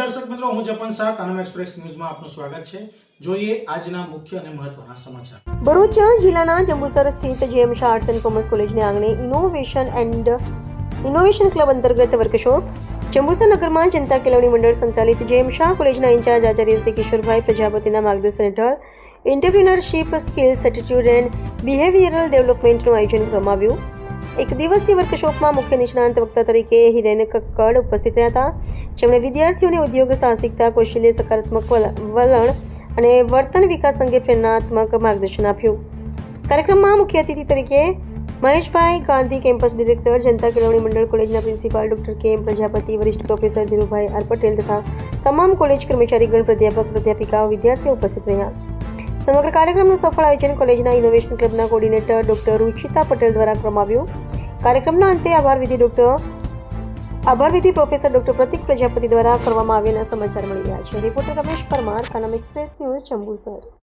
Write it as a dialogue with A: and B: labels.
A: દર્શક મિત્રો, હું જપન શાહ કાનમ એક્સપ્રેસ ન્યૂઝમાં આપનું સ્વાગત છે. જોઈએ આજના મુખ્ય અને મહત્વના સમાચાર.
B: ભરૂચ જિલ્લાના જંબુસર સ્થિત JM Shah arts and commerce કોલેજને આંગણે ઇનોવેશન એન્ડ ઇનોવેશન ક્લબ અંતર્ગત વર્કશોપ જંબુસર નગરમાં જનતા કેળવણી મંડળ સંચાલિત જેએમ શાહ કોલેજના ઇન્ચાર્જ આચાર્ય શ્રી કિશોરભાઈ પ્રજાપતિના માર્ગદર્શન હેઠળ entrepreneurship skills attitude and behavioural ડેવલપમેન્ટનું આયોજન કરવામાં આવ્યું એક દિવસીય વર્કશોપમાં મુખ્ય નિષ્ણાંત વક્તા તરીકે હિરેન કક્કડ ઉપસ્થિત રહ્યા હતા. જેમણે વિદ્યાર્થીઓને ઉદ્યોગ સાહસિકતા, કૌશલ્ય, સકારાત્મક વલ- વલણ અને વર્તન વિકાસ અંગે પ્રેરણાત્મક માર્ગદર્શન આપ્યું. કાર્યક્રમમાં મુખ્ય અતિથિ તરીકે મહેશભાઈ ગાંધી, કેમ્પસ ડિરેક્ટર, જનતા કેળવણી મંડળ કોલેજના પ્રિન્સિપાલ ડોક્ટર કે એમ પ્રજાપતિ, વરિષ્ઠ પ્રોફેસર ધીરુભાઈ આર પટેલ તથા તમામ કોલેજ કર્મચારીગણ પ્રાધ્યાપક, પ્રાધ્યાપિકાઓ, વિદ્યાર્થીઓ ઉપસ્થિત રહ્યા. સમગ્ર કાર્યક્રમનું સફળ આયોજન કોલેજના ઇનોવેશન ક્લબના કોર્ડિનેટર ડોક્ટર રૂચિતા પટેલ દ્વારા કરવામાં આવ્યું. કાર્યક્રમના અંતે આભાર વિધિ ડોક્ટર આભાર વિધિ પ્રોફેસર ડોક્ટર પ્રતિક પ્રજાપતિ દ્વારા કરવામાં આવેલા સમાચાર મળી રહ્યા છે. Reporter Ramesh Parmar Kanam express news Jambusar.